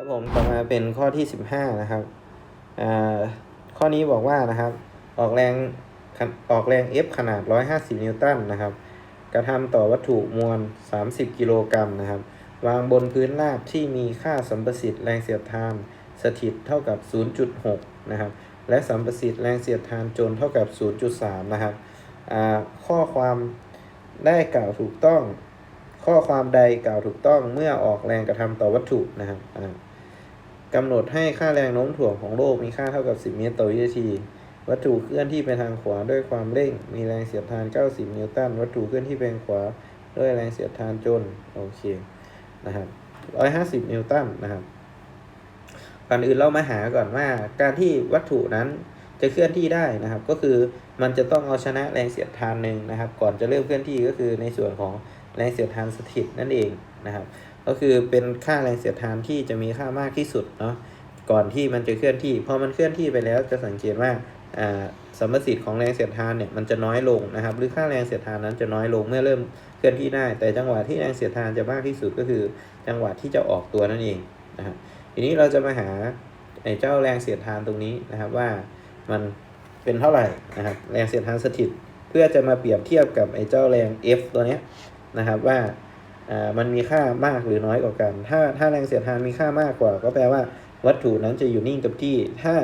ครับผมต่อมาเป็นข้อที่15นะครับข้อนี้บอกว่านะครับ ออกแรงออกแรง F ขนาด 150 นิวตันนะครับ กระทำต่อวัตถุมวล 30 กิโลกรัมนะครับ วางบนพื้นราบที่มีค่าสัมประสิทธิ์แรงเสียดทานสถิตเท่ากับ 0.6 นะครับ และสัมประสิทธิ์แรงเสียดทานโจรเท่ากับ 0.3 นะครับข้อความได้กล่าวถูกต้อง ข้อความใดกล่าวถูกต้องเมื่อออกแรงกระทำต่อวัตถุนะครับ กำหนดให้ค่าแรงโน้มถ่วงของโลกมีค่าเท่ากับ 10 เมตรต่อวินาที วัตถุเคลื่อนที่ไปทางขวาด้วยความเร่ง มีแรงเสียดทาน 90 นิวตัน วัตถุเคลื่อนที่ไปทางขวาด้วยแรงเสียดทานจน โอเค นะครับ 150 นิวตัน นะครับ ก่อนอื่นเรามาหาก่อนว่า การที่วัตถุนั้นจะเคลื่อนที่ได้นะครับ ก็คือมันจะต้องเอาชนะแรงเสียดทานหนึ่งนะครับ ก่อนจะเริ่มเคลื่อนที่ก็คือในส่วนของแรงเสียดทานสถิตนั่นเองนะครับ ก็คือเป็นค่าแรงเสียดทานที่จะมีค่ามากที่สุดเนาะก่อนที่มันจะเคลื่อนที่พอมันเคลื่อนที่ไปแล้วจะสังเกตว่าอ่าสมประสิทธิ์ของแรงเสียดทานเนี่ยมันจะน้อยลงนะครับ หรือค่าแรงเสียดทานนั้นจะน้อยลงเมื่อเริ่มเคลื่อนที่ได้ แต่จังหวะที่แรงเสียดทานจะมากที่สุดก็คือ จังหวะที่จะออกตัวนั่นเองนะครับทีนี้เราจะมาหาไอ้เจ้าแรงเสียดทานตรงนี้นะครับว่ามันเป็นเท่าไหร่นะครับแรงเสียดทานสถิต เพื่อจะมาเปรียบเทียบกับไอ้เจ้าแรง F ตัวเนี้ยนะครับว่า มันมีค่ามากหรือน้อยกว่ากัน ถ้าถ้าแรงเสียดทานมีค่ามากกว่า ก็แปลว่า วัตถุนั้นจะอยู่นิ่งกับที่ ถ้า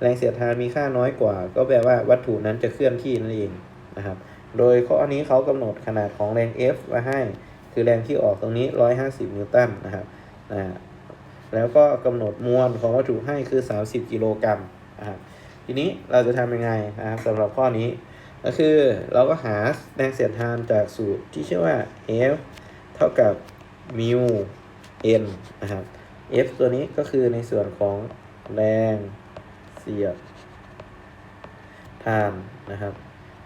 แรงเสียดทานมีค่าน้อยกว่า ก็แปลว่าวัตถุนั้นจะเคลื่อนที่นั่นเองนะครับ โดยข้อนี้เขากำหนดขนาดของแรง F ไว้ให้ คือแรงที่ออกตรงนี้ 150 นิวตันนะครับอ่าแล้วก็กำหนดมวลของวัตถุให้คือ 30 กิโลกรัมนะครับทีนี้เราจะทำยังไงนะครับสำหรับข้อนี้ ก็คือเราก็หาแรงเสียดทานจากสูตรที่ชื่อว่า F ท่ากับ mu n นะครับ F ตัวนี้ก็คือในส่วนของแรงเสียดทานนะครับ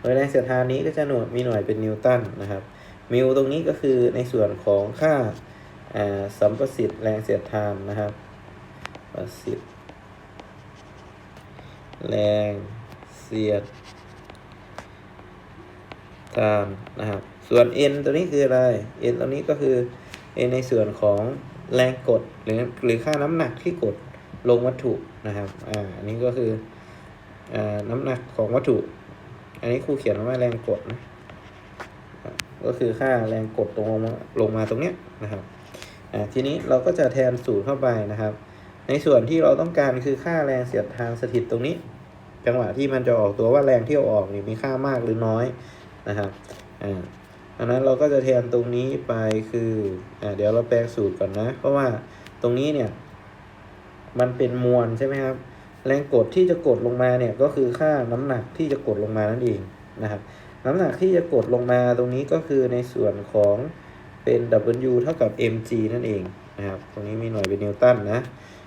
โดยแรงเสียดทานนี้ก็จะหน่วยมีหน่วยเป็นนิวตันนะครับ มิวตรงนี้ก็คือในส่วนของค่าอ่าสัมประสิทธิ์แรงเสียดทานนะครับ ประสิทธิ์แรงเสียด ทานนะครับ ส่วน n ตัวนี้คืออะไร n ตัวนี้ก็คือ n ในส่วนของแรงกดหรือหรือค่าน้ำหนักที่กดลงวัตถุนะครับ อ่า อันนี้ก็คืออ่าน้ำหนักของวัตถุ อันนี้ครูเขียนว่าแรงกดนะ ก็คือค่าแรงกดตรงลงมาลงมาตรงเนี้ยนะครับ อ่า ทีนี้เราก็จะแทนสูตรเข้าไปนะครับ ในส่วนที่เราต้องการคือค่าแรงเสียดทานสถิตตรงนี้ จังหวะที่มันจะออกตัวว่าแรงที่เอาออกนี่มีค่ามากหรือน้อย นะครับอ่าอันนั้นเราก็จะแทนตรงนี้ไปคืออ่าเดี๋ยวเราแปลงสูตรก่อนนะ เพราะว่าตรงนี้เนี่ย มันเป็นมวลใช่ไหมครับ แรงกดที่จะกดลงมาเนี่ยก็คือค่าน้ำหนักที่จะกดลงมานั่นเองนะครับ น้ำหนักที่จะกดลงมาตรงนี้ก็คือในส่วนของเป็น W เท่ากับ mg นั่นเองนะครับ ตรงนี้มีหน่วยเป็นนิวตันนะ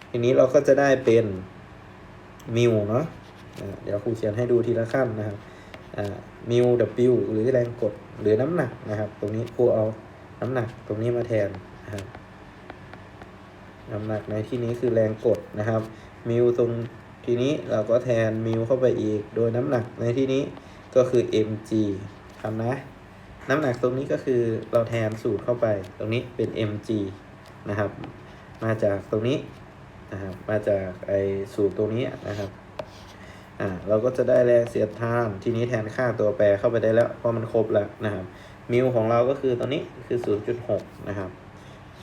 ทีนี้เราก็จะได้เป็นมิวเนาะอ่าเดี๋ยวครูเขียนให้ดูทีละขั้นนะครับ มิว W หรือแรงกดหรือน้ำหนักนะครับ ตรงนี้ครูเอาน้ำหนักตรงนี้มาแทนนะครับน้ำหนักในที่นี้คือแรงกดนะครับมิวตรงทีนี้เราก็แทนมิวเข้าไปอีก โดยน้ำหนักในที่นี้ก็คือ mg ทำนะ น้ำหนักตรงนี้ก็คือเราแทนสูตรเข้าไป ตรงนี้เป็น mg นะครับ มาจากตรงนี้นะครับ มาจากไอสูตรตรงนี้นะครับ อ่าเราก็จะได้แรงเสียดทาน ทีนี้แทนค่าตัวแปรเข้าไปได้แล้วเพราะมันครบแล้วนะครับมิวของเราก็คือตรงนี้คือ 0.6 นะครับ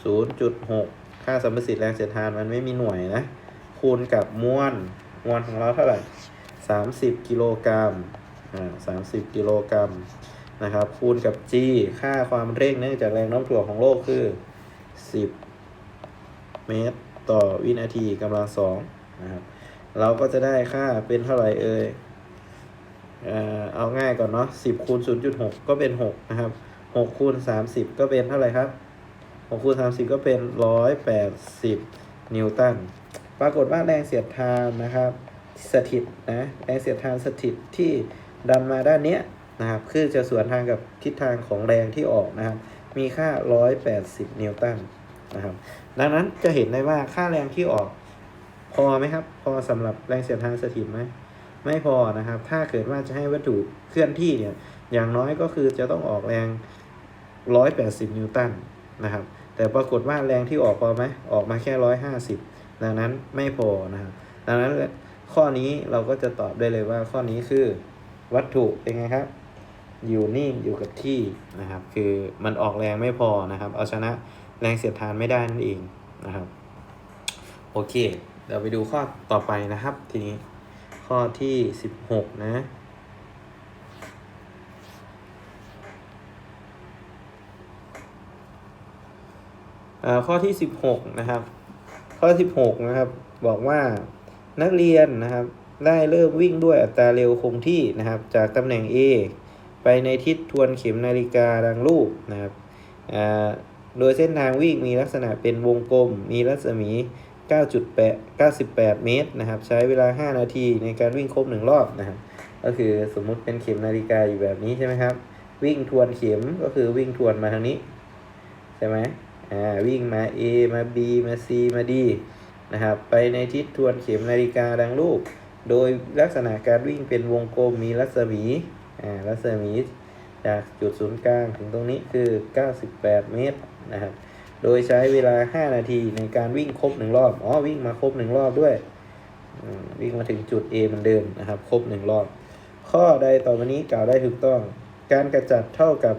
0.6 ค่าสัมประสิทธิ์แรงเสียดทานมันไม่มีหน่วยนะ คูณกับมวลมวลของเราเท่าไหร่ 30 กิโลกรัมอ่า30 กิโลกรัมนะครับ คูณกับ g ค่าความเร่งเนื่องจากแรงโน้มถ่วงของโลกคือ 10 เมตร ต่อวินาทีกำลังสองนะครับ เราก็จะได้ค่าเป็นเท่าไหร่เอ่ยเอาง่ายก่อนเนาะ10คูณ0.6ก็เป็น6นะครับ6คูณ30ก็เป็นเท่าไหร่ครับ6คูณ30ก็เป็น180นิวตัน ปรากฏว่าแรงเสียดทานนะครับ สถิตนะแรงเสียดทานสถิตที่ดันมาด้านเนี้ยนะครับ คือจะสวนทางกับทิศทางของแรงที่ออกนะครับ มีค่า 180 นิวตันนะครับ ดังนั้นจะเห็นได้ว่าค่าแรงที่ออก พอไหมครับ พอสำหรับแรงเสียดทานสถิตไหมไม่พอนะครับ ถ้าเกิดว่าจะให้วัตถุเคลื่อนที่เนี่ยอย่างน้อยก็คือจะต้องออกแรง 180 นิวตันนะครับ แต่ปรากฏว่าแรงที่ออกพอไหมออกมาแค่ 150 ดังนั้นไม่พอนะครับ ดังนั้นข้อนี้เราก็จะตอบได้เลยว่าข้อนี้คือวัตถุเป็นไงครับ อยู่นิ่งอยู่กับที่นะครับ คือมันออกแรงไม่พอนะครับ เอาชนะแรงเสียดทานไม่ได้นั่นเองนะครับ โอเค เดี๋ยวไปดูข้อต่อไปนะครับ ทีนี้ข้อที่สิบหกนะข้อที่16นะครับ ข้อ16นะครับ บอกว่านักเรียนนะครับ ได้เริ่มวิ่งด้วยอัตราเร็วคงที่นะครับ จากตำแหน่ง A ไปในทิศทวนเข็มนาฬิกาดังรูปนะครับโดยเส้นทางวิ่งมีลักษณะเป็นวงกลม มีรัศมี 9.8 98 เมตรนะครับ ใช้เวลา 5 นาทีในการวิ่งครบ 1 รอบนะครับก็คือสมมุติเป็นเข็มนาฬิกาอยู่แบบนี้ใช่ไหมครับ วิ่งทวนเข็มก็คือวิ่งทวนมาทางนี้ ใช่ไหมอ่าวิ่งมา A มา B มา C มา D นะครับไปในทิศทวนเข็มนาฬิกาดังรูปโดยลักษณะการวิ่งเป็นวงกลมมีรัศมีอ่ารัศมีจากจุดศูนย์กลางถึงตรงนี้คือ 98 เมตรนะครับ โดยใช้เวลา 5 นาทีในการวิ่งครบหนึ่งรอบ อ๋อ วิ่งมาครบหนึ่งรอบด้วยอืมวิ่งมาถึงจุด A เหมือนเดิมนะครับ ครบหนึ่งรอบ ข้อใดต่อไปนี้กล่าวได้ถูกต้อง การกระจัดเท่ากับ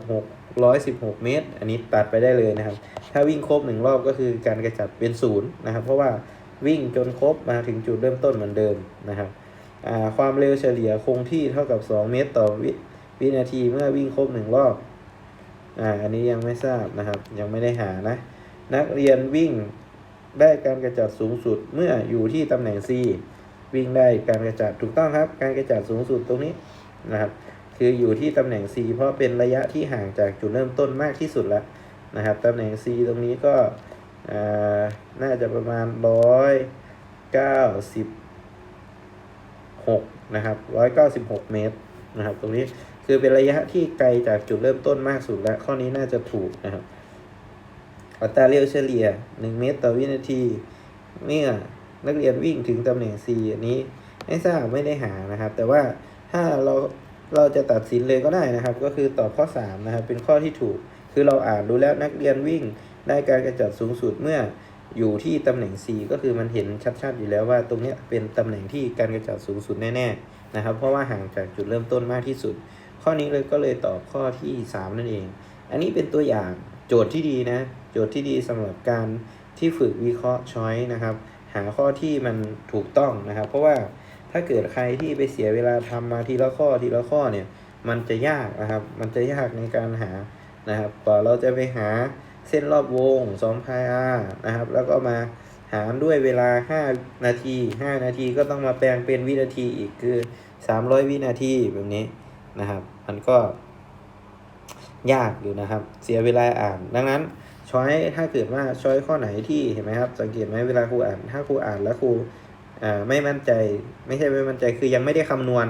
616 เมตร อันนี้ตัดไปได้เลยนะครับ ถ้าวิ่งครบหนึ่งรอบก็คือการกระจัดเป็นศูนย์นะครับ เพราะว่าวิ่งจนครบมาถึงจุดเริ่มต้นเหมือนเดิมนะครับอ่าความเร็วเฉลี่ยคงที่เท่ากับ 2 เมตรต่อวิวินาทีเมื่อวิ่งครบหนึ่งรอบ อ่าอันนี้ยังไม่ทราบนะครับยังไม่ได้หานะ นักเรียนวิ่งได้การกระจัดสูงสุดเมื่ออยู่ที่ตำแหน่ง C วิ่งได้การกระจัดถูกต้องครับ การกระจัดสูงสุดตรงนี้นะครับ คืออยู่ที่ตำแหน่ง C เพราะเป็นระยะที่ห่างจากจุดเริ่มต้นมากที่สุดแล้วนะครับตำแหน่ง C ตรงนี้ก็อ่าน่าจะประมาณร้อยเก้าสิบหกนะครับร้อยเก้าสิบหกเมตรนะครับ ตรงนี้ คือเป็นระยะที่ไกลจากจุดเริ่มต้นมากสุดแล้วข้อนี้น่าจะถูกนะครับ อัตราเร็วเฉลี่ย 1 เมตรต่อวินาที เมื่อนักเรียนวิ่งถึงตำแหน่ง C อันนี้ไม่ทราบไม่ได้หานะครับ แต่ว่าถ้าเราเราจะตัดสินเลยก็ได้นะครับ ก็คือตอบข้อ 3 นะครับ เป็นข้อที่ถูก คือเราอ่านดูแล้วนักเรียนวิ่งได้การกระจัดสูงสุดเมื่ออยู่ที่ตำแหน่ง C ก็คือมันเห็นชัดๆอยู่แล้วว่าตรงนี้เป็นตำแหน่งที่การกระจัดสูงสุดแน่ๆนะครับ เพราะว่าห่างจากจุดเริ่มต้นมากที่สุด ข้อนี้เลยก็เลยตอบข้อที่ 3 นั่นเอง อันนี้เป็นตัวอย่างโจทย์ที่ดีนะ โจทย์ที่ดีสำหรับการที่ฝึกวิเคราะห์ช้อยนะครับ หาข้อที่มันถูกต้องนะครับ เพราะว่าถ้าเกิดใครที่ไปเสียเวลาทำมาทีละข้อทีละข้อเนี่ยมันจะยากนะครับ มันจะยากในการหานะครับกว่าเราจะไปหาเส้นรอบวง2 pi r นะครับ แล้วก็มาหารด้วยเวลา 5 นาที 5 นาทีก็ต้องมาแปลงเป็นวินาทีอีกคือ 300 วินาทีแบบนี้นะครับ มันก็ ยากอยู่นะครับ เสียเวลาอ่าน ดังนั้นช้อยถ้าเกิดว่าช้อยข้อไหนที่เห็นไหมครับ สังเกตไหมเวลาครูอ่าน ถ้าครูอ่านแล้วครูไม่มั่นใจ ไม่ใช่ไม่มั่นใจคือยังไม่ได้คำนวณ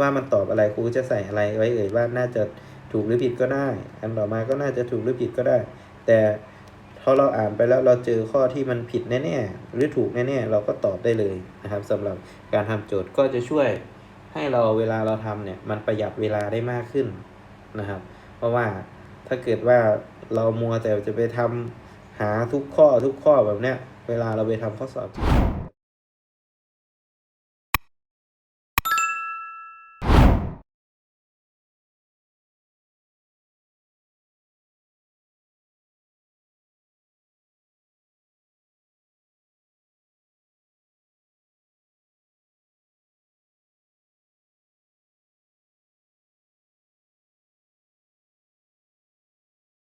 ว่ามันตอบอะไรครูจะใส่อะไรไว้เอ่ยว่าน่าจะถูกหรือผิดก็ได้ อันต่อมาก็น่าจะถูกหรือผิดก็ได้ แต่พอเราอ่านไปแล้วเราเจอข้อที่มันผิดแน่ๆหรือถูกแน่ๆเราก็ตอบได้เลยนะครับสำหรับการทำโจทย์ก็จะช่วย ให้เราเวลาเราทำเนี่ยมันประหยัดเวลาได้มากขึ้นนะครับ เพราะว่าถ้าเกิดว่าเรามัวแต่จะไปทำหาทุกข้อทุกข้อแบบเนี้ยเวลาเราไปทำข้อสอบจริง